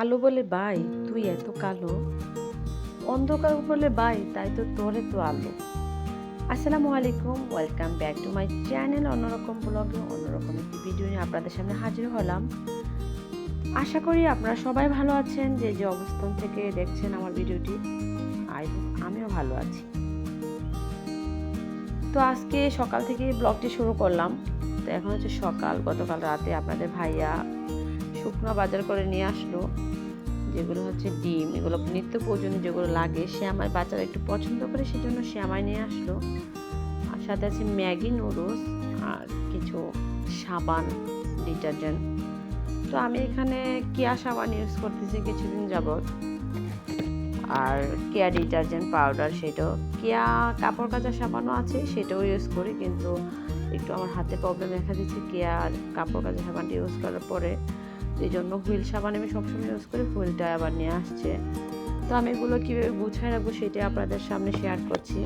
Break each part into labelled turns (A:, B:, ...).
A: আলো বলে বাই, তুই এত কালো। অন্ধকার বলে বাই, তাই তো তোরে তো আলো। আসসালামু আলাইকুম welcome back to my channel অন্যরকম ব্লগে অন্যরকম একটি ভিডিও নিয়ে আপনাদের সামনে হাজির হলাম। আশা করি আপনারা সবাই ভালো আছেন, যে যে অবস্থান থেকে দেখছেন আমার ভিডিওটি আই আমিও ভালো আছি। তো আজকে সকাল থেকে ব্লগটি শুরু করলাম। তো এখন হচ্ছে সকাল, গতকাল রাতে আপনাদের ভাইয়া শুকনো বাজার করে নিয়ে আসলো, যেগুলো হচ্ছে ডিম, এগুলো নিত্য প্রয়োজনীয় যেগুলো লাগে, সে আমার বাচ্চারা একটু পছন্দ করে, সেজন্য সে আমায় নিয়ে আসলো। আর সাথে আছে ম্যাগি নুডলস আর কিছু সাবান ডিটারজেন্ট। তো আমি এখানে কেয়া সাবান ইউজ করতেছি কিছুদিন যাবৎ। আর কেয়া ডিটারজেন্ট পাউডার, সেটাও কেয়া কাপড় কাচা সাবানও আছে, সেটাও ইউজ করি, কিন্তু একটু আমার হাতে প্রবলেম দেখা দিচ্ছে কেয়া কাপড় কাচা সাবানটা ইউজ করার পরে। এই জন্য হুইল সাবান আমি সবসময় ইউজ করি, হুইলটা আবার নিয়ে আসছে। তো আমি এগুলো কীভাবে গুছায় রাখব সেটাই আপনাদের সামনে শেয়ার করছি।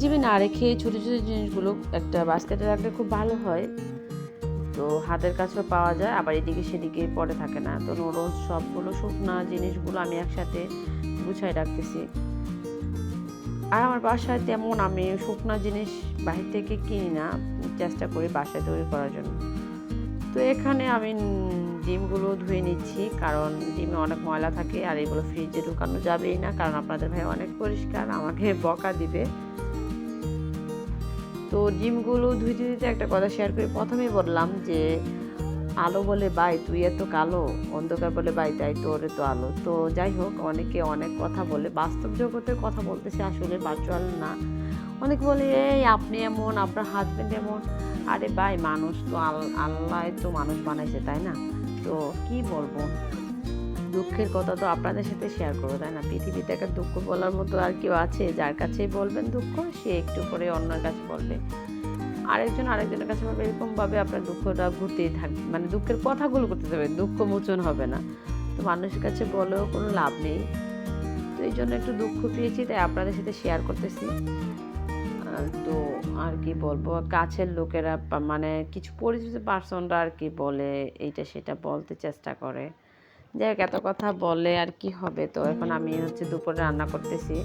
A: চিবি না রেখে ছোটো ছোটো জিনিসগুলো একটা বাস্কেটে রাখলে খুব ভালো হয়। তো হাতের কাছেও পাওয়া যায়, আবার এদিকে সেদিকে পড়ে থাকে না। তো নুডলস সবগুলো শুকনা জিনিসগুলো আমি একসাথে গুছাই রাখতেছি। আর আমার বাসায় তেমন আমি শুকনা জিনিস বাহির থেকে কিনি না, চেষ্টা করি বাসায় তৈরি করার জন্য। তো এখানে আমি ডিমগুলো ধুয়ে নিচ্ছি, কারণ ডিমে অনেক ময়লা থাকে আর এগুলো ফ্রিজে ঢুকানো যাবেই না, কারণ আপনাদের ভাই অনেক পরিষ্কার, আমাকে বকা দিবে। তো ডিমগুলো ধুইতে দিতে একটা কথা শেয়ার করে প্রথমেই বললাম যে আলো বলে বাই তুই এত কালো। অন্ধকার বলে বাই তাই তোরে তো আলো। তো যাই হোক, অনেকে অনেক কথা বলে। বাস্তব জগতের কথা বলতেছে আসলে ভার্চুয়াল না। অনেক বলে, এই, আপনি এমন, আপনার হাজব্যান্ড এমন। আরে ভাই, মানুষ তো আল, আল্লাহ তো মানুষ বানাইছে, তাই না? তো কি বলব? দুঃখের কথা তো আপনাদের সাথে শেয়ার করব, তাই না? পৃথিবীতে একটা দুঃখ বলার মতো আর কেউ আছে যার কাছে বলবেন দুঃখ, সে একটু পরে অন্যের কাছে বলবে। আরেকজন আরেকজনের কাছে বলবে এরকমভাবে আপনার দুঃখটা ঘুরতেই থাকবে। মানে দুঃখের কথাগুলো করতে থাকবে, দুঃখ মোচন হবে না। তো মানুষের কাছে বলেও কোনো লাভ নেই। তো এই জন্য একটু দুঃখ পেয়েছি, তাই আপনাদের সাথে শেয়ার করতেছি। তো আর কি বলব, কাছের লোকেরা মানে কিছু পরিচিত পার্সনরা আর কি বলে, এইটা সেটা বলতে চেষ্টা করে। যাই হোক, এত কথা বলে আর কি হবে। তো এখন আমি হচ্ছে দুপুরে রান্না করতেছি।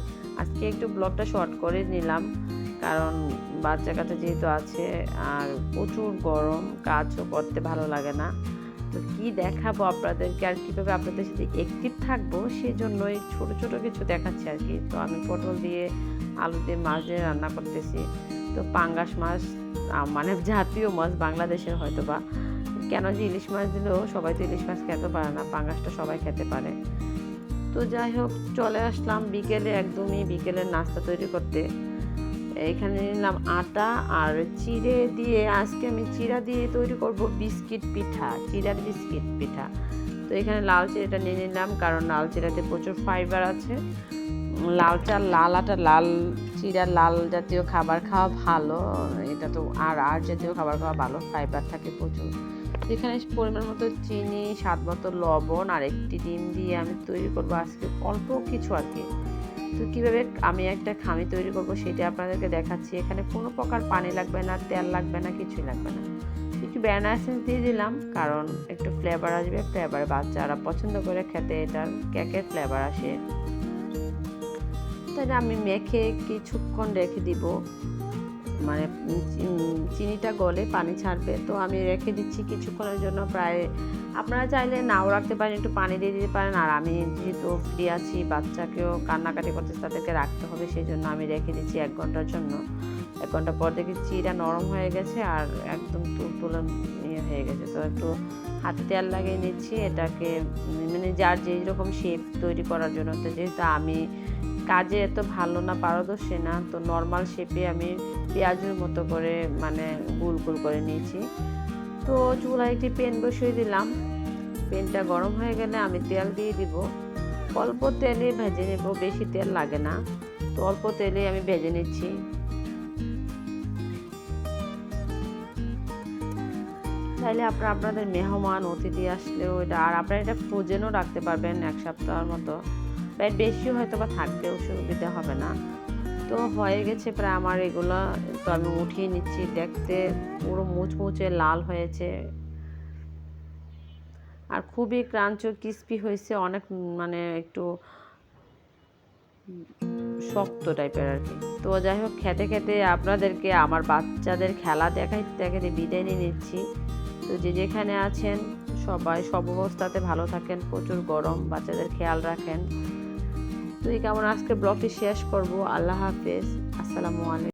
A: আজকে একটু ব্লগটা শর্ট করে নিলাম। কারণ বাচ্চা কাচ্চা যেহেতু আছে, আর প্রচুর গরম, কাজও করতে ভালো লাগে না। তো কী দেখাবো আপনাদেরকে আর কীভাবে আপনাদের সাথে অ্যাক্টিভ থাকব সেই জন্যই ছোটো ছোটো কিছু দেখাচ্ছি আর কি। তো আমি পটল দিয়ে আলু দিয়ে মাছ দিয়ে রান্না করতেছি। তো পাঙ্গাস মাছ মানে জাতীয় মাছ বাংলাদেশের হয়তো বা কেন যে ইলিশ মাছ দিলেও সবাই তো ইলিশ মাছ খেতে পারে না, পাঙ্গাসটা সবাই খেতে পারে। তো যাই হোক, চলে আসলাম বিকেলে একদমই বিকেলের নাস্তা তৈরি করতে। এখানে নিলাম আটা আর চিড়ে দিয়ে আজকে আমি চিড়া দিয়ে তৈরি করব বিস্কিট পিঠা চিড়ার বিস্কিট পিঠা। তো এখানে লাল চিড়েটা নিয়ে নিলাম কারণ লাল চিড়াতে প্রচুর ফাইবার আছে। লাল চাল লাল আটা, লাল চিড়া, লাল জাতীয় খাবার খাওয়া ভালো। এটা তো আর আর জাতীয় খাবার খাওয়া ভালো ফাইবার থাকে প্রচুর। এখানে পরিমাণ মতো চিনি, স্বাদ মতো লবণ আর একটি ডিম দিয়ে আমি তৈরি করব আজকে অল্প কিছু আর কি। তো কীভাবে আমি একটা খামি তৈরি করব সেটা আপনাদেরকে দেখাচ্ছি। এখানে কোনো প্রকার পানি লাগবে না, তেল লাগবে না, কিছুই লাগবে না। একটু ব্যানা দিয়ে দিলাম, কারণ একটু ফ্লেভার আসবে ফ্লেভার বাচ্চারা পছন্দ করে খেতে, এটার কেকের ফ্লেভার আসে। তাহলে আমি মেখে কিছুক্ষণ রেখে দিব। মানে চিনিটা গলে পানি ছাড়বে। তো আমি রেখে দিচ্ছি কিছুক্ষণের জন্য প্রায়, আপনারা চাইলে নাও রাখতে পারেন, একটু পানি দিয়ে দিতে পারেন। আর আমি যেহেতু ফ্রি আছি, বাচ্চাকেও কান্নাকাটি করতে তাদেরকে রাখতে হবে সেই জন্য আমি রেখে দিচ্ছি এক ঘণ্টার জন্য। এক ঘণ্টা পর দেখি চিরা নরম হয়ে গেছে আর একদম তুলতুলন ইয়ে হয়ে গেছে। তো একটু হাতে তেল লাগিয়ে নিচ্ছি, এটাকে মানে যার যেই রকম শেপ তৈরি করার জন্য। তো যেহেতু আমি কাজে এত ভালো না, পারদর্শী না, তো নর্মাল শেপে আমি পেঁয়াজের মতো করে মানে গুল গুল করে নিয়েছি। তো চুলায় একটি পেন বসিয়ে দিলাম। পেনটা গরম হয়ে গেলে আমি তেল দিয়ে দিব। অল্প তেলে ভেজে নেব, বেশি তেল লাগে না। তো অল্প তেলে আমি ভেজে নিচ্ছি। চাইলে আপনারা আপনাদের মেহমান, অতিথি আসলেও এটা, আর আপনারা এটা ফ্রোজেনও রাখতে পারবেন এক সপ্তাহের মতো। প্রায় বেশি হয়তো বা থাকবে অসুবিধা হবে না। তো হয়ে গেছে প্রায় আমার এগুলো। তো আমি উঠিয়ে নিচ্ছি। দেখতে পুরো মুচমুচে লাল হয়েছে। আর খুবই ক্রাঞ্চ ক্রিস্পি হয়েছে। অনেক মানে একটু শক্ত টাইপের আর কি। তো যাই হোক, খেতে খেতে আপনাদেরকে, আমার বাচ্চাদের খেলা দেখাইতে দেখাইতে বিদায় নিয়ে নিচ্ছি। তো যে যেখানে আছেন, সবাই সব অবস্থাতে ভালো থাকেন। প্রচুর গরম, বাচ্চাদের খেয়াল রাখেন। তো এই কেমন আজকে ব্লগটি শেষ করব। আল্লাহ হাফেজ। আসসালামু আলাইকুম।